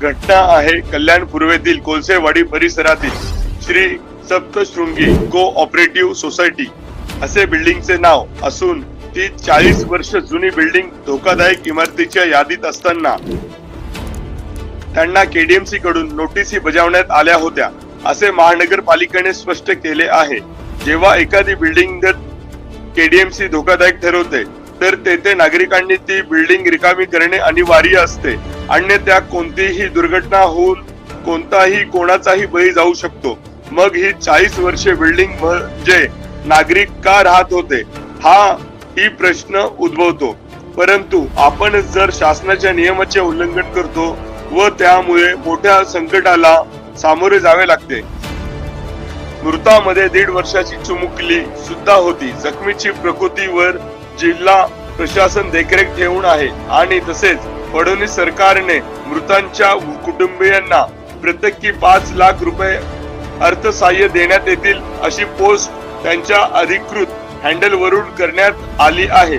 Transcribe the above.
घटना आहे कल्याण पूर्वेतील कोलसेवाडी परिसरातील श्री सप्तशृंगी को ऑपरेटिव्ह सोसायटी. असे बिल्डिंगचे नाव असून ती चाळीस वर्ष जुनी बिल्डिंग धोकादायक इमारतीच्या यादीत असताना त्यांना केडीएमसी कडून नोटीसी बजावण्यात आल्या होत्या असे महानगरपालिकेने स्पष्ट केले आहे. जेव्हा एखादी बिल्डिंग केडीएमसी धोकादायक ठरवते तर तेथे नागरिकांनी ती बिल्डिंग रिकामी करणे अनिवार्य असते. अन्यथा कोणतीही दुर्घटना होऊन कोणताही कोणाचाही बळी जाऊ शकतो. मग ही चाळीस वर्षे बिल्डिंग म्हणजे नागरिक का राहत होते? हा ही प्रश्न उद्भवतो. परंतु आपण जर शासनाच्या नियमाचे उल्लंघन करतो व त्यामुळे मोठ्या संकटाला सामोरे जावे लागते. मृतामध्ये दीड वर्षाची चुमुकली सुद्धा होती. जखमीची प्रकृतीवर जिल्हा प्रशासन देखरेख ठेवून आहे. आणि तसेच फडणवीस सरकारने मृतांच्या कुटुंबियांना प्रत्येकी पाच लाख रुपये अर्थसहाय्य देण्यात येतील अशी पोस्ट त्यांच्या अधिकृत हँडल वरून करण्यात आली आहे.